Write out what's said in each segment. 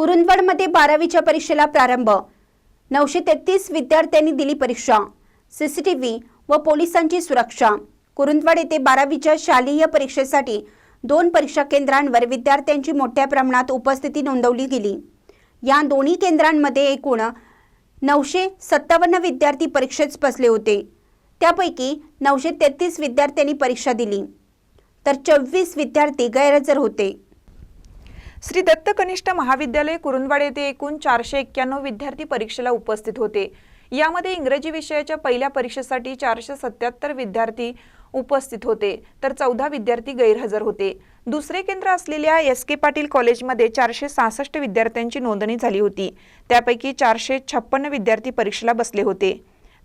कुरुंदवाडमध्ये बारावीच्या परीक्षेला प्रारंभ. नऊशे तेहतीस विद्यार्थ्यांनी दिली परीक्षा. सीसीटीव्ही व पोलिसांची सुरक्षा. कुरुंदवाड येथे बारावीच्या शालेय परीक्षेसाठी दोन परीक्षा केंद्रांवर विद्यार्थ्यांची मोठ्या प्रमाणात उपस्थिती नोंदवली गेली. या दोन्ही केंद्रांमध्ये एकूण नऊशे सत्तावन्न विद्यार्थी परीक्षेत बसले होते. त्यापैकी नऊशे तेहतीस विद्यार्थ्यांनी परीक्षा दिली. तर चोवीस विद्यार्थी गैरहजर होते. श्री दत्त कनिष्ठ महाविद्यालय कुरुंदवाड येथे एकूण चारशे एक्क्याण्णव विद्यार्थी परीक्षेला उपस्थित होते. यामध्ये इंग्रजी विषयाच्या पहिल्या परीक्षेसाठी चारशे सत्याहत्तर विद्यार्थी उपस्थित होते तर चौदा विद्यार्थी गैरहजर होते. दुसरे केंद्र असलेल्या एस के पाटील कॉलेजमध्ये चारशे सहासष्ट विद्यार्थ्यांची नोंदणी झाली होती. त्यापैकी चारशे छप्पन्न विद्यार्थी परीक्षेला बसले होते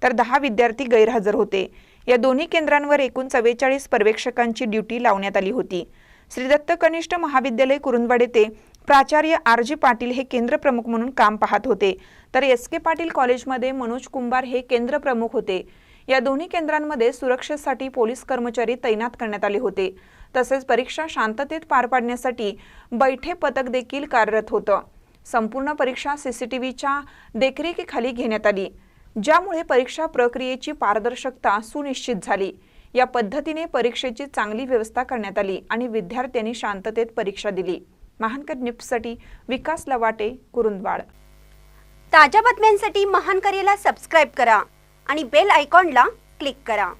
तर दहा विद्यार्थी गैरहजर होते. या दोन्ही केंद्रांवर एकूण चव्वेचाळीस पर्यवेक्षकांची ड्युटी लावण्यात आली होती. श्री दत्त कनिष्ठ महाविद्यालय कुरुंदवाड येथे प्राचार्य आर जी पाटील हे केंद्र प्रमुख म्हणून काम पाहत होते. तर एस के पाटील कॉलेजमध्ये मनोज कुंभार हे केंद्र प्रमुख होते. या दोन्ही केंद्रांमध्ये सुरक्षेसाठी पोलीस कर्मचारी तैनात करण्यात आले होते. तसेच परीक्षा शांततेत पार पाडण्यासाठी बैठे पथक देखील कार्यरत होतं. संपूर्ण परीक्षा सीसीटीव्हीच्या देखरेखीखाली घेण्यात आली. ज्यामुळे परीक्षा प्रक्रियेची पारदर्शकता सुनिश्चित झाली. या पद्धतीने परीक्षेची चांगली व्यवस्था करण्यात आली आणि विद्यार्थ्यांनी शांततेत परीक्षा दिली. महानकर निफ्टसाठी विकास लवाटे कुरुंदवाड. ताज्या बातम्यांसाठी महानकरेला सबस्क्राईब करा आणि बेल आयकॉनला क्लिक करा.